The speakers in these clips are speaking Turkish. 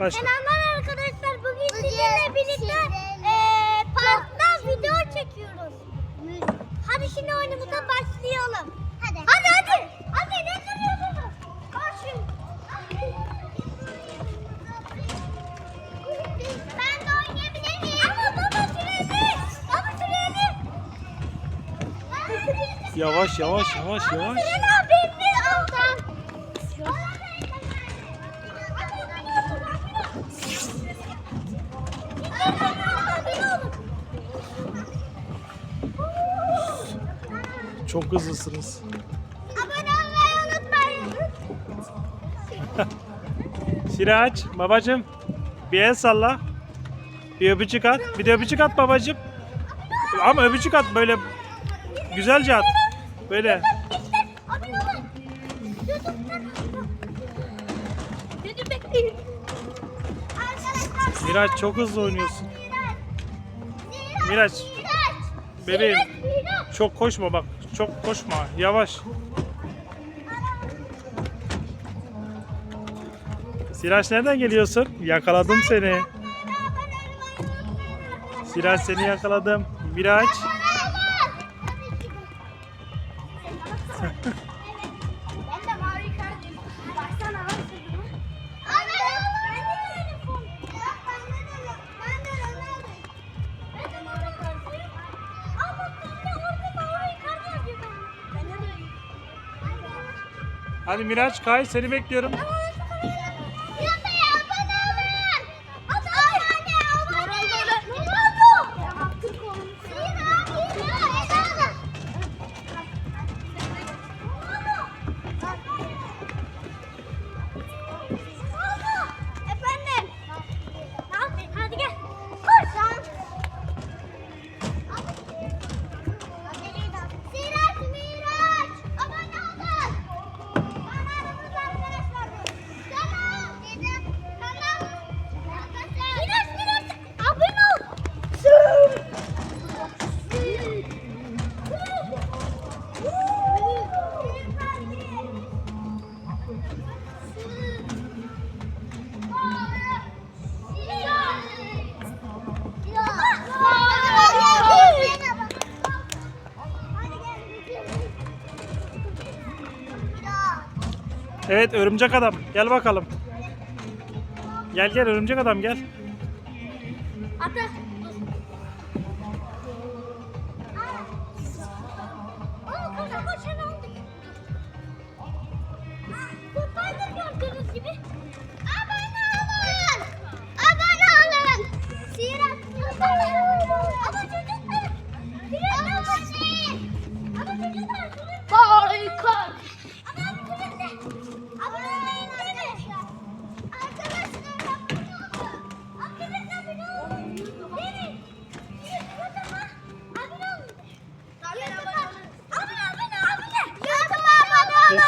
Başla. Selamlar arkadaşlar. Bugün sizinle birlikte eee parkta video çekiyoruz. Hadi şimdi oyunumuza başlayalım. Hadi. Hadi hadi. Hadi ne duruyorsunuz? Koşun. Ben de oynayabilir miyim? Ama baba süreli. Baba süreli. Yavaş yavaş yavaş yavaş. Süreli Çok hızlısınız. Abone olmayı unutmayın. Siraç babacım bir el salla. Bir öpücük at. Bir de öpücük at babacım. Ama öpücük at böyle güzelce at. Böyle. Abone olun. YouTube'dan. Beni bekleyin. Miraç çok hızlı oynuyorsun. Miraç bebeğim çok koşma bak. Çok koşma. Yavaş. Siraç nereden geliyorsun? Yakaladım seni. Siraç seni yakaladım. Miraç. Hadi Miraç kay seni bekliyorum. Evet örümcek adam gel bakalım. Gel gel örümcek adam gel. Ata.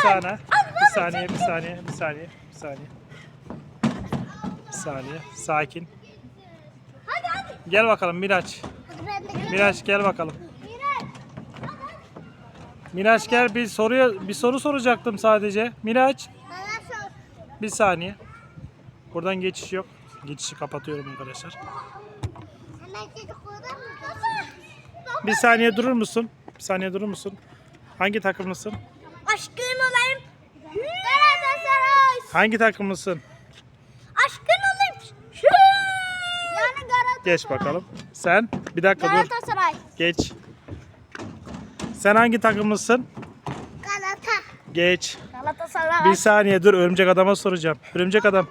Saniye. Bir saniye, bir saniye, bir saniye, bir saniye. Bir saniye. Sakin. Hadi hadi. Gel bakalım Miraç. Miraç gel bakalım. Miraç. Gel bir soruya bir soru soracaktım sadece. Miraç bir saniye. Buradan geçiş yok. Geçişi kapatıyorum arkadaşlar. Bir saniye durur musun? Bir saniye durur musun? Hangi takımlısın? Aşkın olayım. Galatasaray. Hangi takımlısın? Aşkın olayım. Yani Galatasaray. Geç bakalım. Sen bir dakika dur. Galatasaray. Geç. Sen hangi takımlısın? Galata. Geç. Galatasaray. Bir saniye dur örümcek adama soracağım. Örümcek adam.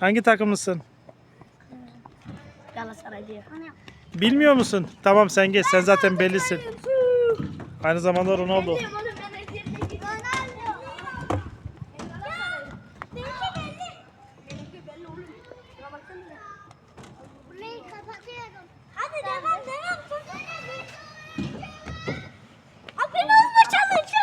Hangi takımlısın? Galatasaray diyor. Bilmiyor musun? Tamam sen geç. Sen zaten bellisin. Aynı zamanda Ronaldo. Hadi devam devam. Abone olma challenge.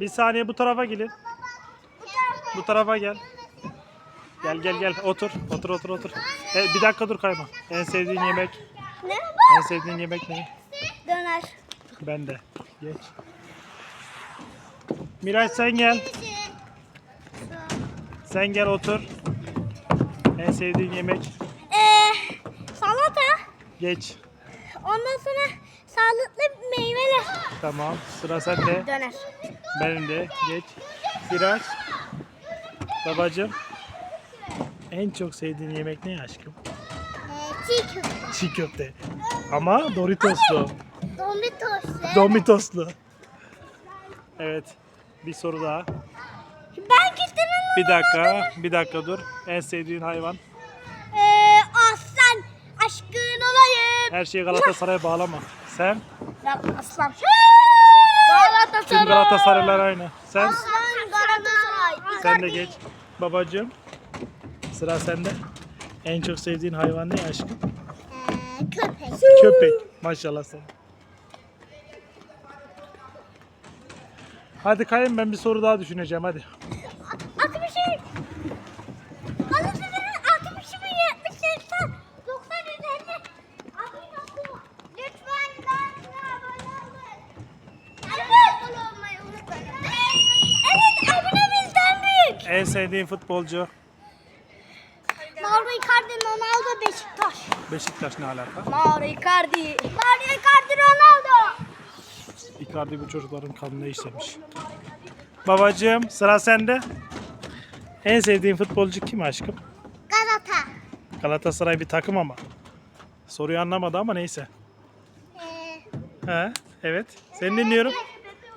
Bir saniye bu tarafa gelin. Bu tarafa gel. Gel gel gel otur. Otur otur otur. E, bir dakika dur kayma. En sevdiğin yemek. Ne? En sevdiğin yemek ne? Döner. Ben de. Geç. Miraç sen gel. Sen gel otur. En sevdiğin yemek. Ee, salata. Geç. Ondan sonra sağlıklı meyveler. Tamam. Sıra sende. Döner. Benim de. Geç. Miraç. Babacım. En çok sevdiğin yemek ne aşkım? Ee, çiğ köfte. Çiğ köfte. Ama Doritoslu. Domino's. Domitoslu. Evet. Bir soru daha. Ben gittim Bir dakika. Bir dakika dur. En sevdiğin hayvan. Ee, aslan aşkın olayım. Her şeyi Galatasaray'a bağlama. Sen? Ben aslan. Tüm Galatasaray. Galatasaraylar aynı. Sen? Aslan Galatasaray. Sen de geç. Babacığım. Sıra sende. En çok sevdiğin hayvan ne aşkım? Ee, köpek. Köpek. Maşallah sana. Hadi kayın ben bir soru daha düşüneceğim hadi. Altı bir şey. Galatasaray'ın altı bir şey mi? Yetmiş, seksen, doksan, yüz elli. Abone olun. Lütfen kanala abone olun. Abone olmayı unutmayın. Evet abone bizden büyük. En sevdiğin futbolcu? Mauro Icardi, Ronaldo, Beşiktaş. Beşiktaş ne alaka? Mauro Icardi. Mauro Icardi, Ronaldo. Icardi bu çocukların kanını işlemiş. Babacığım sıra sende. En sevdiğin futbolcu kim aşkım? Galata. Galatasaray bir takım ama. Soruyu anlamadı ama neyse. Ee, He, evet. Seni dinliyorum.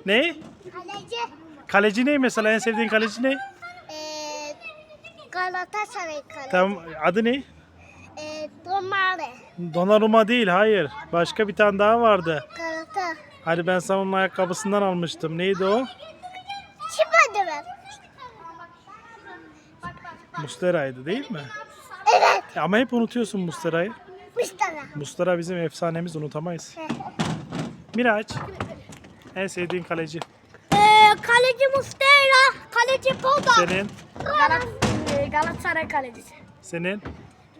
Ne? kaleci. Kaleci ne mesela? En sevdiğin kaleci ne? Ee, Galatasaray kaleci. Tamam, adı ne? Ee, Domare. Donnarumma değil, hayır. Başka bir tane daha vardı. Galata. Hani ben sana onun ayakkabısından almıştım. Neydi o? Çıkmadı ben. Mustera'ydı değil mi? Evet. E Ama hep unutuyorsun Mustera'yı. Mustafa. Mustera bizim efsanemiz unutamayız. Miraç, en sevdiğin kaleci. Ee, kaleci Mustera. Kaleci Boga. Senin, Galat Galatasaray kalecisi. senin.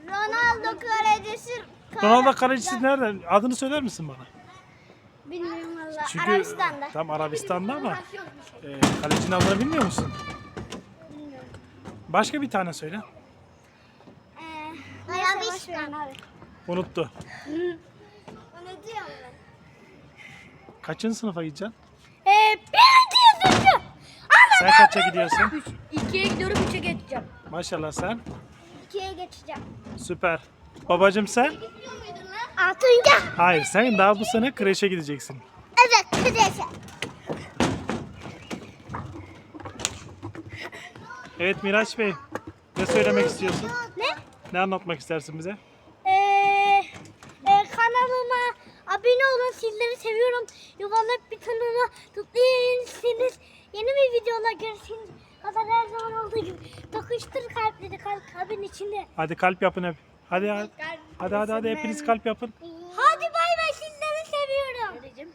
Ronaldo kalecisi. Ronaldo kalecisi nereden? Adını söyler misin bana? Bilmiyorum valla. Çünkü Arabistan'da. tam Arabistan'da ama e, kalecinin adını bilmiyor musun? Başka bir tane söyle. Ee, Arabistan. Unuttu. Unutuyorum ben. Kaçıncı sınıfa gideceksin? Ee, birinci yüzüncü. Sen kaça gidiyorsun? İkiye gidiyorum, üçe geçeceğim. Maşallah sen. İkiye geçeceğim. Süper. Babacım sen? Altıncı. Hayır sen daha bu sene kreşe gideceksin. Evet, kıdesi. Evet Miraç Bey. Ne söylemek istiyorsun? Ne? Ne anlatmak istersin bize? Ee, e, kanalıma abone olun. Sizleri seviyorum. Yuvarlak bir kanala tıklayın. Yeni bir videola görüşürüz. Kadar her zaman olduğu gibi. Dokuştur kalpleri kalp kalbin içinde. Hadi kalp yapın hep. Hadi hadi. Hadi hadi hadi hepiniz kalp yapın. Hadi bay bay sizleri seviyorum.